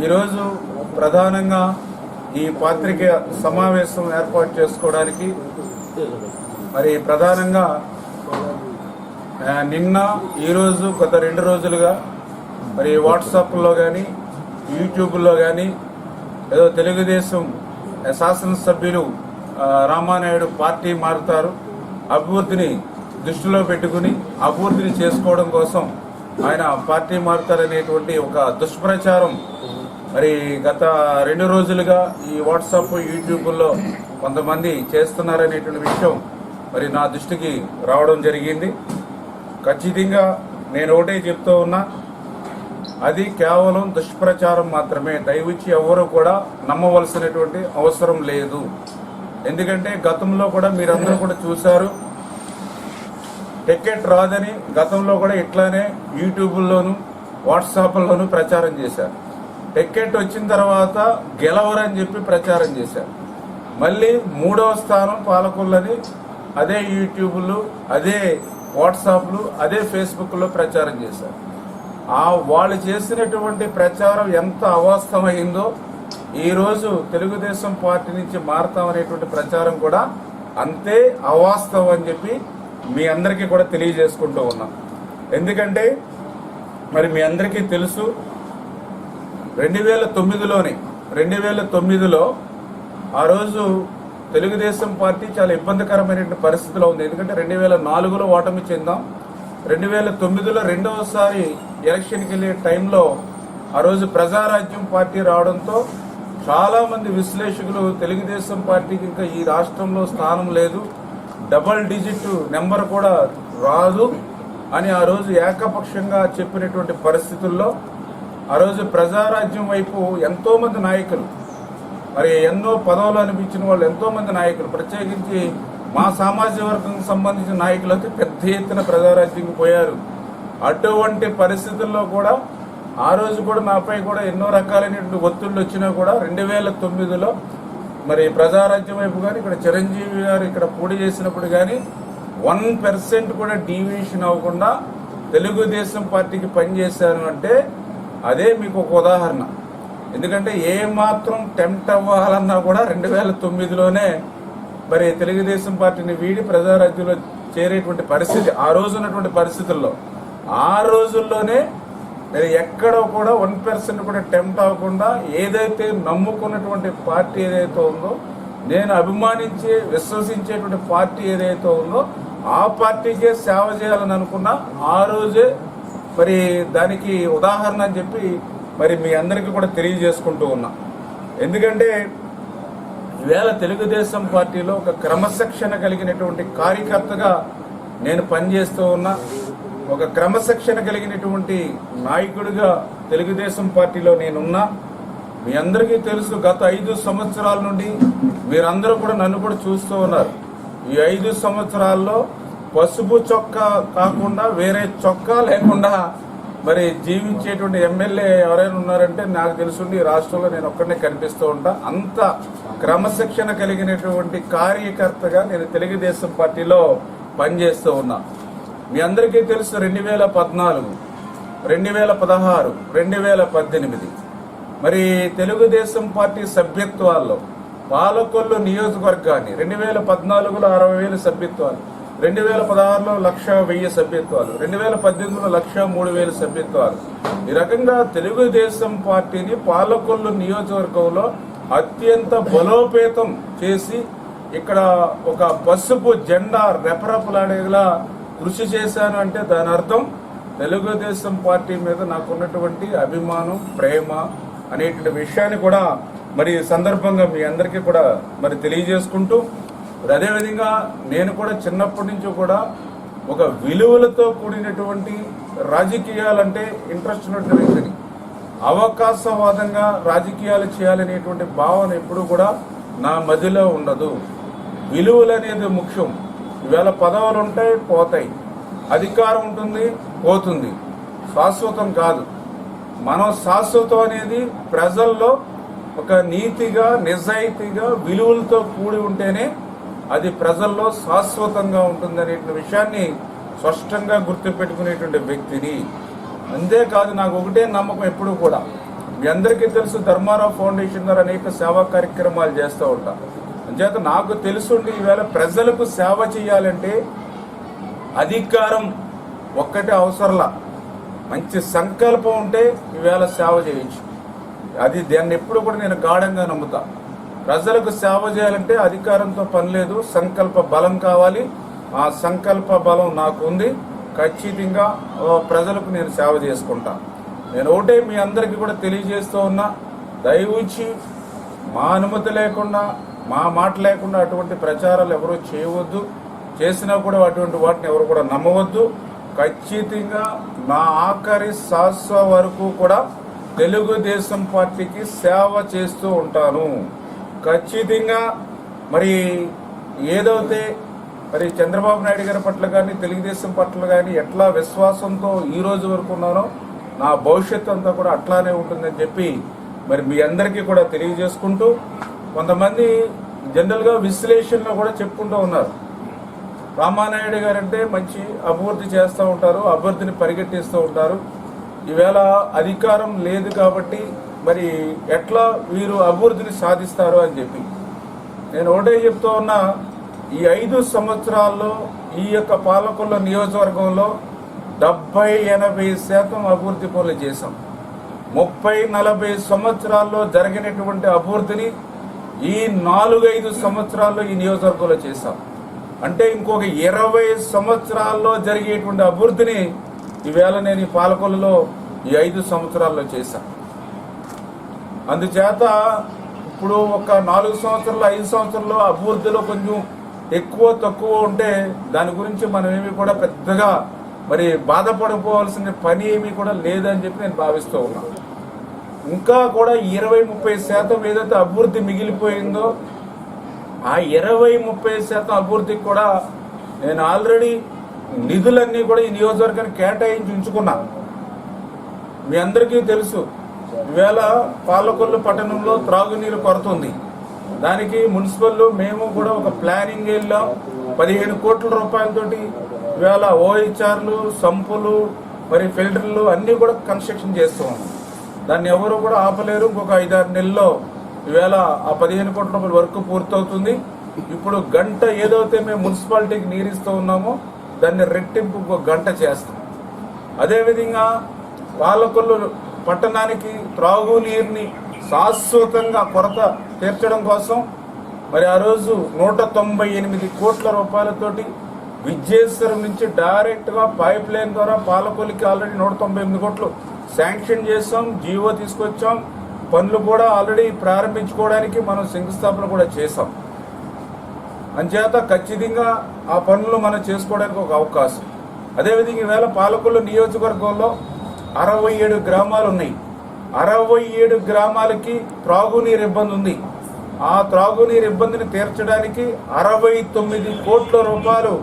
ఈరోజు ప్రధానంగా ఈ పాత్రికేయ సమావేశం ఏర్పాటు చేసుకోవడానికి మరి ప్రధానంగా నిన్న ఈరోజు గత రెండు రోజులుగా మరి వాట్సాప్లో కానీ యూట్యూబ్లో కానీ ఏదో తెలుగుదేశం శాసనసభ్యులు రామానాయుడు పార్టీ మారుతారు అభివృద్ధిని దృష్టిలో పెట్టుకుని అభివృద్ధిని చేసుకోవడం కోసం ఆయన పార్టీ మారుతారనేటువంటి ఒక దుష్ప్రచారం మరి గత రెండు రోజులుగా ఈ వాట్సాప్ యూట్యూబ్లో కొంతమంది చేస్తున్నారనేటువంటి విషయం మరి నా దృష్టికి రావడం జరిగింది. ఖచ్చితంగా నేను ఒకటే చెప్తూ ఉన్నా అది కేవలం దుష్ప్రచారం మాత్రమే. దయవిచ్చి ఎవరు కూడా నమ్మవలసినటువంటి అవసరం లేదు. ఎందుకంటే గతంలో కూడా మీరందరూ కూడా చూశారు టికెట్ రాదని గతంలో కూడా ఇట్లానే యూట్యూబ్లోను వాట్సాప్లోను ప్రచారం చేశారు. టికెట్ వచ్చిన తర్వాత గెలవరని చెప్పి ప్రచారం చేశారు. మళ్ళీ మూడవ స్థానం పాలకులని అదే యూట్యూబ్లు అదే వాట్సాప్లు అదే ఫేస్బుక్లో ప్రచారం చేశారు. ఆ వాళ్ళు చేసినటువంటి ప్రచారం ఎంత అవాస్తవమైందో ఈరోజు తెలుగుదేశం పార్టీ నుంచి మారతామనేటువంటి ప్రచారం కూడా అంతే అవాస్తవం అని చెప్పి మీ అందరికీ కూడా తెలియజేసుకుంటూ ఉన్నాం. ఎందుకంటే మరి మీ అందరికీ తెలుసు రెండు వేల తొమ్మిదిలోనే రెండు వేల తొమ్మిదిలో ఆ రోజు తెలుగుదేశం పార్టీ చాలా ఇబ్బందికరమైనటువంటి పరిస్థితిలో ఉంది. ఎందుకంటే రెండు వేల నాలుగులో ఓటమి చెందాం. రెండు వేల తొమ్మిదిలో రెండవసారి ఎలక్షన్కి వెళ్ళే టైంలో ఆ రోజు ప్రజారాజ్యం పార్టీ రావడంతో చాలామంది విశ్లేషకులు తెలుగుదేశం పార్టీకి ఇంకా ఈ రాష్ట్రంలో స్థానం లేదు. డబల్ డిజిట్ నెంబర్ కూడా రాదు అని ఆ రోజు ఏకపక్షంగా చెప్పినటువంటి పరిస్థితుల్లో ఆ రోజు ప్రజారాజ్యం వైపు ఎంతో మంది నాయకులు మరి ఎన్నో పదవులు అనిపించిన వాళ్ళు ఎంతో మంది నాయకులు ప్రత్యేకించి మా సామాజిక వర్గం సంబంధించిన నాయకులు అయితే పెద్ద ఎత్తున ప్రజారాజ్యంకి పోయారు. అటువంటి పరిస్థితుల్లో కూడా ఆ రోజు కూడా నాపై కూడా ఎన్నో రకాలైనటువంటి ఒత్తిళ్ళు వచ్చినా కూడా రెండు వేల తొమ్మిదిలో మరి ప్రజారాజ్యం వైపు కానీ ఇక్కడ చిరంజీవి గారు ఇక్కడ పోటీ చేసినప్పుడు కానీ వన్ పర్సెంట్ కూడా డీవియేషన్ అవ్వకుండా తెలుగుదేశం పార్టీకి పనిచేశాను అంటే అదే మీకు ఒక ఉదాహరణ. ఎందుకంటే ఏ మాత్రం టెంప్ట్ అవ్వాలన్నా కూడా రెండు వేల తొమ్మిదిలోనే మరి తెలుగుదేశం పార్టీని వీడి ప్రజారాజ్యంలో చేరేటువంటి పరిస్థితి ఆ రోజు ఉన్నటువంటి పరిస్థితుల్లో. ఆ రోజుల్లోనే మరి ఎక్కడ కూడా వన్ పర్సెంట్ కూడా టెంప్ట్ అవ్వకుండా ఏదైతే నమ్ముకున్నటువంటి పార్టీ ఏదైతే ఉందో నేను అభిమానించే విశ్వసించేటువంటి పార్టీ ఏదైతే ఉందో ఆ పార్టీకే సేవ చేయాలని అనుకున్నా ఆ రోజే మరి దానికి ఉదాహరణ అని చెప్పి మరి మీ అందరికీ కూడా తెలియజేసుకుంటూ ఉన్నా. ఎందుకంటే ఈవేళ తెలుగుదేశం పార్టీలో ఒక క్రమశిక్షణ కలిగినటువంటి కార్యకర్తగా నేను పనిచేస్తూ ఉన్నా ఒక క్రమశిక్షణ కలిగినటువంటి నాయకుడిగా తెలుగుదేశం పార్టీలో నేనున్నా. మీ అందరికీ తెలుసు గత ఐదు సంవత్సరాల నుండి మీరందరూ కూడా నన్ను కూడా చూస్తూ ఉన్నారు. ఈ ఐదు సంవత్సరాల్లో పసుపు చొక్కా కాకుండా వేరే చొక్కా లేకుండా మరి జీవించేటువంటి ఎమ్మెల్యే ఎవరైనా ఉన్నారంటే నాకు తెలుసుండి ఈ రాష్ట్రంలో నేను ఒక్కడనే కనిపిస్తూ ఉంటా. అంత క్రమశిక్షణ కలిగినటువంటి కార్యకర్తగా నేను తెలుగుదేశం పార్టీలో పనిచేస్తూ ఉన్నా. మీ అందరికీ తెలుసు రెండు వేల పద్నాలుగు రెండు వేల పదహారు రెండు వేల పద్దెనిమిది. మరి తెలుగుదేశం పార్టీ సభ్యత్వాల్లో పాలకొల్లు నియోజకవర్గాన్ని రెండు వేల పద్నాలుగులో అరవై వేల సభ్యత్వాలు. రెండు వేల పదహారులో లక్ష వెయ్యి సభ్యత్వాలు రెండు వేల పద్దెనిమిదిలో లక్ష మూడు వేల సభ్యత్వాలు. ఈ రకంగా తెలుగుదేశం పార్టీని పాలకొల్లు నియోజకవర్గంలో అత్యంత బలోపేతం చేసి ఇక్కడ ఒక పసుపు జెండా రెపరెపలాడేలా కృషి చేశాను అంటే దాని అర్థం తెలుగుదేశం పార్టీ మీద నాకున్నటువంటి అభిమానం ప్రేమ అనేటువంటి విషయాన్ని కూడా మరి సందర్భంగా మీ అందరికీ కూడా మరి తెలియజేసుకుంటూ మరి అదేవిధంగా నేను కూడా చిన్నప్పటి నుంచి కూడా ఒక విలువలతో కూడినటువంటి రాజకీయాలంటే ఇంట్రెస్ట్ ఉన్నటువంటి వ్యక్తిని అవకాశవాదంగా రాజకీయాలు చేయాలనేటువంటి భావన ఎప్పుడూ కూడా నా మదిలో ఉండదు. విలువలు అనేది ముఖ్యం. ఇవాళ పదవులు ఉంటాయి పోతాయి. అధికారం ఉంటుంది పోతుంది. శాశ్వతం కాదు. మనం శాశ్వతం అనేది ప్రజల్లో ఒక నీతిగా నిజాయితీగా విలువలతో కూడి ఉంటేనే అది ప్రజల్లో శాశ్వతంగా ఉంటుందనే విషయాన్ని స్పష్టంగా గుర్తుపెట్టుకునేటువంటి వ్యక్తిని. అంతేకాదు నాకు ఒకటే నమ్మకం ఎప్పుడు కూడా. మీ అందరికీ తెలుసు ధర్మారావు ఫౌండేషన్ ద్వారా అనేక సేవా కార్యక్రమాలు చేస్తూ ఉంటాం అంచేత నాకు తెలుసుండి ఈవేళ ప్రజలకు సేవ చేయాలంటే అధికారం ఒక్కటే అవసరంలా. మంచి సంకల్పం ఉంటే ఈవేళ సేవ చేయొచ్చు అది దాన్ని ఎప్పుడు కూడా నేను గాఢంగా నమ్ముతా. ప్రజలకు సేవ చేయాలంటే అధికారంతో పని లేదు సంకల్ప బలం కావాలి. ఆ సంకల్ప బలం నాకు ఉంది ఖచ్చితంగా ప్రజలకు నేను సేవ చేసుకుంటా. నేను ఒకటే మీ అందరికీ కూడా తెలియజేస్తూ ఉన్నా దయవుంచి మా అనుమతి లేకుండా మా మాట లేకుండా అటువంటి ప్రచారాలు ఎవరు చేయవద్దు. చేసినా కూడా అటువంటి వాటిని ఎవరు కూడా నమ్మవద్దు. ఖచ్చితంగా నా ఆఖరి శాశ్వ వరకు కూడా తెలుగుదేశం పార్టీకి సేవ చేస్తూ ఉంటాను. ఖచ్చితంగా మరి ఏదైతే మరి చంద్రబాబు నాయుడు గారి పట్ల కానీ తెలుగుదేశం పట్ల కానీ ఎట్లా విశ్వాసంతో ఈ రోజు వరకు ఉన్నానో నా భవిష్యత్తు అంతా కూడా అట్లానే ఉంటుందని చెప్పి మరి మీ అందరికీ కూడా తెలియజేసుకుంటూ కొంతమంది జనరల్గా విశ్లేషణలో కూడా చెప్పుకుంటూ ఉన్నారు. రామానాయుడు గారంటే మంచి అభివృద్ధి చేస్తూ ఉంటారు అభివృద్ధిని పరిగెట్టిస్తూ ఉంటారు. ఈవేళ అధికారం లేదు కాబట్టి మరి ఎట్లా వీరు అభివృద్ధిని సాధిస్తారు అని చెప్పి. నేను ఒకటే చెప్తూ ఉన్నా ఈ ఐదు సంవత్సరాల్లో ఈ యొక్క పాలకుల నియోజకవర్గంలో డెబ్బై ఎనభై శాతం అభివృద్ధి పనులు చేశాం. ముప్పై నలభై సంవత్సరాల్లో జరిగినటువంటి అభివృద్ధిని ఈ నాలుగైదు సంవత్సరాల్లో ఈ నియోజకవర్గంలో చేశాం. అంటే ఇంకొక ఇరవై సంవత్సరాల్లో జరిగేటువంటి అభివృద్ధిని ఈవేళ నేను ఈ పాలకొల్లులో ఈ ఐదు సంవత్సరాల్లో చేశాను. అందుచేత ఇప్పుడు ఒక నాలుగు సంవత్సరాలు ఐదు సంవత్సరాలు అభివృద్ధిలో కొంచెం ఎక్కువ తక్కువ ఉంటే దాని గురించి మనం ఏమి కూడా పెద్దగా మరి బాధపడిపోవాల్సిన పని ఏమీ కూడా లేదని చెప్పి నేను భావిస్తూ ఉన్నాను. ఇంకా కూడా ఇరవై ముప్పై శాతం ఏదైతే అభివృద్ధి మిగిలిపోయిందో ఆ ఇరవై ముప్పై శాతం అభివృద్ధికి కూడా నేను ఆల్రెడీ నిధులన్నీ కూడా ఈ నియోజకవర్గానికి కేటాయించి ఉంచుకున్నాను. మీ అందరికీ తెలుసు ఈవేళ పాలకొల్లు పట్టణంలో త్రాగునీరు కొరత ఉంది దానికి మున్సిపల్ మేము కూడా ఒక ప్లానింగ్ వెళ్ళాం పదిహేను కోట్ల రూపాయలతోటి ఈవేళ ఓహెచ్ఆర్లు సంపులు మరి ఫిల్టర్లు అన్నీ కూడా కన్స్ట్రక్షన్ చేస్తూ ఉన్నాం. దాన్ని ఎవరు కూడా ఆపలేరు. ఇంకొక ఐదారు నెలల్లో ఈవేళ ఆ పదిహేను కోట్ల రూపాయల వర్క్ పూర్తవుతుంది. ఇప్పుడు గంట ఏదైతే మేము మున్సిపాలిటీకి నీరిస్తూ ఉన్నామో దాన్ని రెట్టింపు ఇంకో గంట చేస్తాం. అదేవిధంగా పాలకొల్లు పట్టణానికి త్రాగునీరుని శాశ్వతంగా కొరత తీర్చడం కోసం మరి ఆ రోజు నూట తొంభై ఎనిమిది కోట్ల రూపాయలతోటి విజయేశ్వరం నుంచి డైరెక్ట్గా పైప్ లైన్ ద్వారా పాలకొల్లికి ఆల్రెడీ నూట తొంభై ఎనిమిది కోట్లు శాంక్షన్ చేసాం జీవో తీసుకొచ్చాం పనులు కూడా ఆల్రెడీ ప్రారంభించుకోవడానికి మనం శంకుస్థాపన కూడా చేసాం అంచేత ఖచ్చితంగా ఆ పనులు మనం చేసుకోవడానికి ఒక అవకాశం. అదేవిధంగా ఈవేళ పాలకొల్లు నియోజకవర్గంలో అరవై ఏడు గ్రామాలు ఉన్నాయి అరవై ఏడు గ్రామాలకి త్రాగునీరు ఇబ్బంది ఉంది. ఆ త్రాగునీరు ఇబ్బందిని తీర్చడానికి అరవై తొమ్మిది కోట్ల రూపాయలు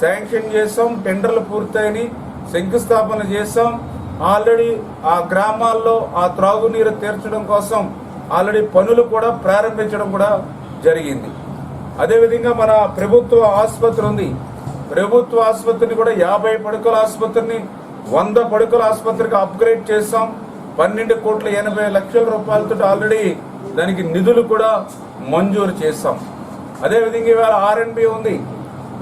శాంక్షన్ చేసాం టెండర్లు పూర్తయిని శంకుస్థాపన చేసాం ఆల్రెడీ ఆ గ్రామాల్లో ఆ త్రాగునీరు తీర్చడం కోసం ఆల్రెడీ పనులు కూడా ప్రారంభించడం కూడా జరిగింది. అదేవిధంగా మన ప్రభుత్వ ఆసుపత్రి ఉంది. ప్రభుత్వ ఆసుపత్రిని కూడా యాభై పడుకల ఆసుపత్రిని వంద పడుకల ఆసుపత్రికి అప్గ్రేడ్ చేస్తాం పన్నెండు కోట్ల ఎనభై లక్షల రూపాయలతో ఆల్రెడీ దానికి నిధులు కూడా మంజూరు చేస్తాం అదేవిధంగా ఇవాళ ఆర్ఎన్బి ఉంది.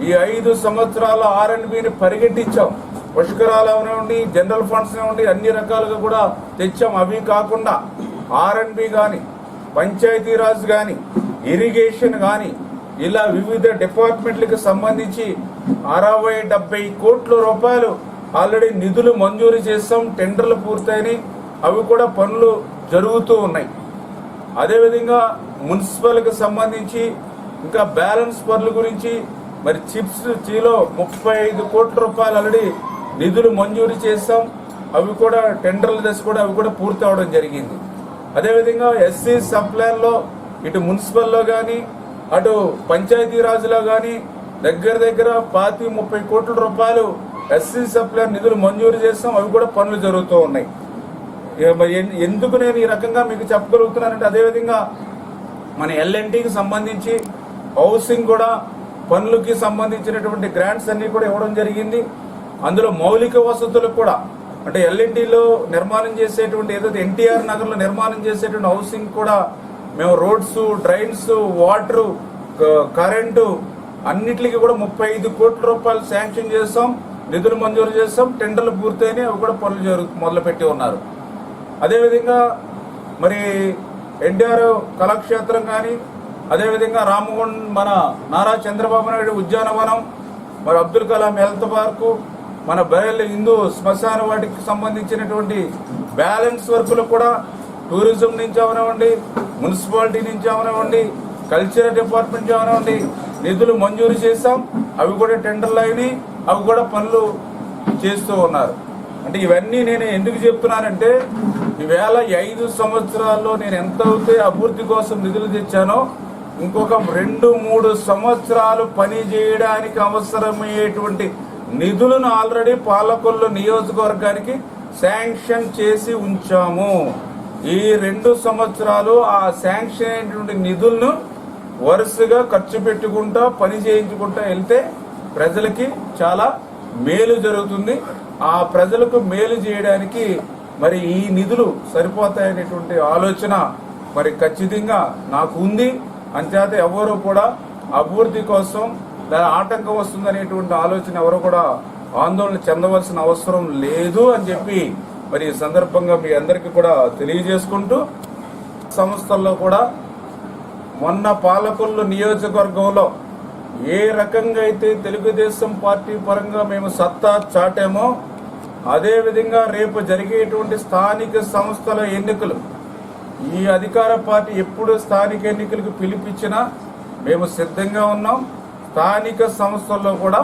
ఈ ఐదు సంవత్సరాల ఆర్ఎన్బిని పరిగెట్టించాం. పుష్కరాలు అవనివ్వండి జనరల్ ఫండ్స్ ఉండి అన్ని రకాలుగా కూడా తెచ్చాం. అవి కాకుండా ఆర్ఎన్బి కానీ పంచాయతీరాజ్ కానీ ఇరిగేషన్ కానీ ఇలా వివిధ డిపార్ట్మెంట్లకు సంబంధించి అరవై డెబ్బై కోట్ల రూపాయలు ఆల్రెడీ నిధులు మంజూరు చేస్తాం టెండర్లు పూర్తయినాయి అవి కూడా పనులు జరుగుతూ ఉన్నాయి. అదేవిధంగా మున్సిపల్కి సంబంధించి ఇంకా బ్యాలెన్స్ పనుల గురించి మరి చిప్స్ చీలో ముప్పై ఐదు కోట్ల రూపాయలు ఆల్రెడీ నిధులు మంజూరు చేస్తాం అవి కూడా టెండర్ల దశ కూడా అవి కూడా పూర్తి అవడం జరిగింది. అదేవిధంగా ఎస్సీ సప్లైన్లో ఇటు మున్సిపల్లో కానీ అటు పంచాయతీ రాజులో కానీ దగ్గర దగ్గర పాతి ముప్పై కోట్ల రూపాయలు ఎస్సీ సప్లై నిధులు మంజూరు చేస్తాం అవి కూడా పనులు జరుగుతూ ఉన్నాయి. ఎందుకు నేను ఈ రకంగా మీకు చెప్పగలుగుతున్నానంటే అదేవిధంగా మన ఎల్ఎన్టీకి సంబంధించి హౌసింగ్ కూడా పనులకి సంబంధించినటువంటి గ్రాంట్స్ అన్ని కూడా ఇవ్వడం జరిగింది. అందులో మౌలిక వసతులకు కూడా అంటే ఎల్ఎన్టీలో నిర్మాణం చేసేటువంటి ఏదైతే ఎన్టీఆర్ నగర్లో నిర్మాణం చేసేటువంటి హౌసింగ్ కూడా మేము రోడ్స్ డ్రైన్స్ వాటర్ కరెంటు అన్నిటికీ కూడా ముప్పై ఐదు కోట్ల రూపాయలు శాంక్షన్ చేస్తాం. నిధులు మంజూరు చేస్తాం టెండర్లు పూర్తయినాయి అవి కూడా పనులు జరుగు మొదలుపెట్టి ఉన్నారు. అదేవిధంగా మరి ఎన్టీఆర్ కళాక్షేత్రం కానీ అదేవిధంగా రామగుండ్ మన నారా చంద్రబాబు నాయుడు ఉద్యానవనం మరి అబ్దుల్ కలాం హెల్త్ పార్కు మన బయలు హిందూ శ్మశాన వాటికి సంబంధించినటువంటి బ్యాలెన్స్ వర్కులు కూడా టూరిజం నుంచి అవనివ్వండి మున్సిపాలిటీ నుంచి అవనివ్వండి కల్చరల్ డిపార్ట్మెంట్ అవనివ్వండి నిధులు మంజూరు చేశాం అవి కూడా టెండర్లు అయినాయి. అవి కూడా పనులు చేస్తూ ఉన్నారు. అంటే ఇవన్నీ నేను ఎందుకు చెప్తున్నానంటే ఈవేళ ఐదు సంవత్సరాల్లో నేను ఎంత అయితే అభివృద్ధి కోసం నిధులు తెచ్చానో ఇంకొక రెండు మూడు సంవత్సరాలు పని చేయడానికి అవసరమయ్యేటువంటి నిధులను ఆల్రెడీ పాలకొల్లు నియోజకవర్గానికి శాంక్షన్ చేసి ఉంచాము. ఈ రెండు సంవత్సరాలు ఆ శాంక్షన్ అయినటువంటి నిధులను వరుసగా ఖర్చు పెట్టుకుంటా పని చేయించుకుంటా వెళ్తే ప్రజలకి చాలా మేలు జరుగుతుంది. ఆ ప్రజలకు మేలు చేయడానికి మరి ఈ నిధులు సరిపోతాయనేటువంటి ఆలోచన మరి ఖచ్చితంగా నాకు ఉంది. అంచేత ఎవరు కూడా అభివృద్ధి కోసం దాని ఆటంకం వస్తుందనేటువంటి ఆలోచన ఎవరు కూడా ఆందోళన చెందవలసిన అవసరం లేదు అని చెప్పి మరి ఈ సందర్భంగా మీ అందరికీ కూడా తెలియజేసుకుంటూ సంస్థల్లో కూడా మొన్న పాలకొల్లు నియోజకవర్గంలో ఏ రకంగా అయితే తెలుగుదేశం పార్టీ పరంగా మేము సత్తా చాటామో అదే విధంగా రేపు జరిగేటువంటి స్థానిక సంస్థల ఎన్నికలు ఈ అధికార పార్టీ ఎప్పుడు స్థానిక ఎన్నికలకు పిలిపించినా మేము సిద్ధంగా ఉన్నాం. స్థానిక సంస్థల్లో కూడా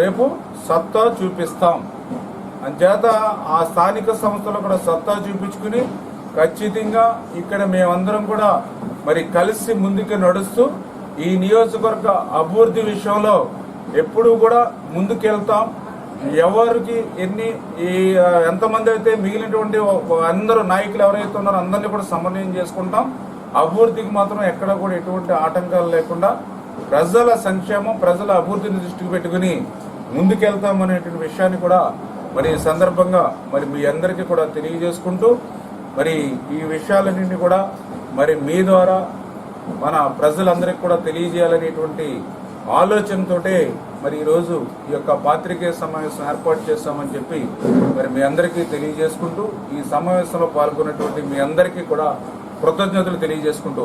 రేపు సత్తా చూపిస్తాం. అంచేత ఆ స్థానిక సంస్థలు కూడా సత్తా చూపించుకుని ఖచ్చితంగా ఇక్కడ మేమందరం కూడా మరి కలిసి ముందుకు నడుస్తూ ఈ నియోజకవర్గ అభివృద్ధి విషయంలో ఎప్పుడూ కూడా ముందుకెళ్తాం. ఎవరికి ఎన్ని ఈ ఎంతమంది అయితే మిగిలినటువంటి అందరూ నాయకులు ఎవరైతే ఉన్నారో అందరినీ కూడా సమన్వయం చేసుకుంటాం. అభివృద్ధికి మాత్రం ఎక్కడ కూడా ఎటువంటి ఆటంకాలు లేకుండా ప్రజల సంక్షేమం ప్రజల అభివృద్ధిని దృష్టికి పెట్టుకుని ముందుకెళ్తాం అనేటువంటి విషయాన్ని కూడా మరి సందర్భంగా మరి మీ అందరికీ కూడా తెలియజేసుకుంటూ మరి ఈ విషయాలన్నింటినీ కూడా మరి మీ ద్వారా మన ప్రజలందరికీ కూడా తెలియజేయాలనేటువంటి ఆలోచనతోటే మరి ఈరోజు ఈ యొక్క పాత్రికేయ సమావేశం ఏర్పాటు చేస్తామని చెప్పి మరి మీ అందరికీ తెలియజేసుకుంటూ ఈ సమావేశంలో పాల్గొన్నటువంటి మీ అందరికీ కూడా కృతజ్ఞతలు తెలియజేసుకుంటూ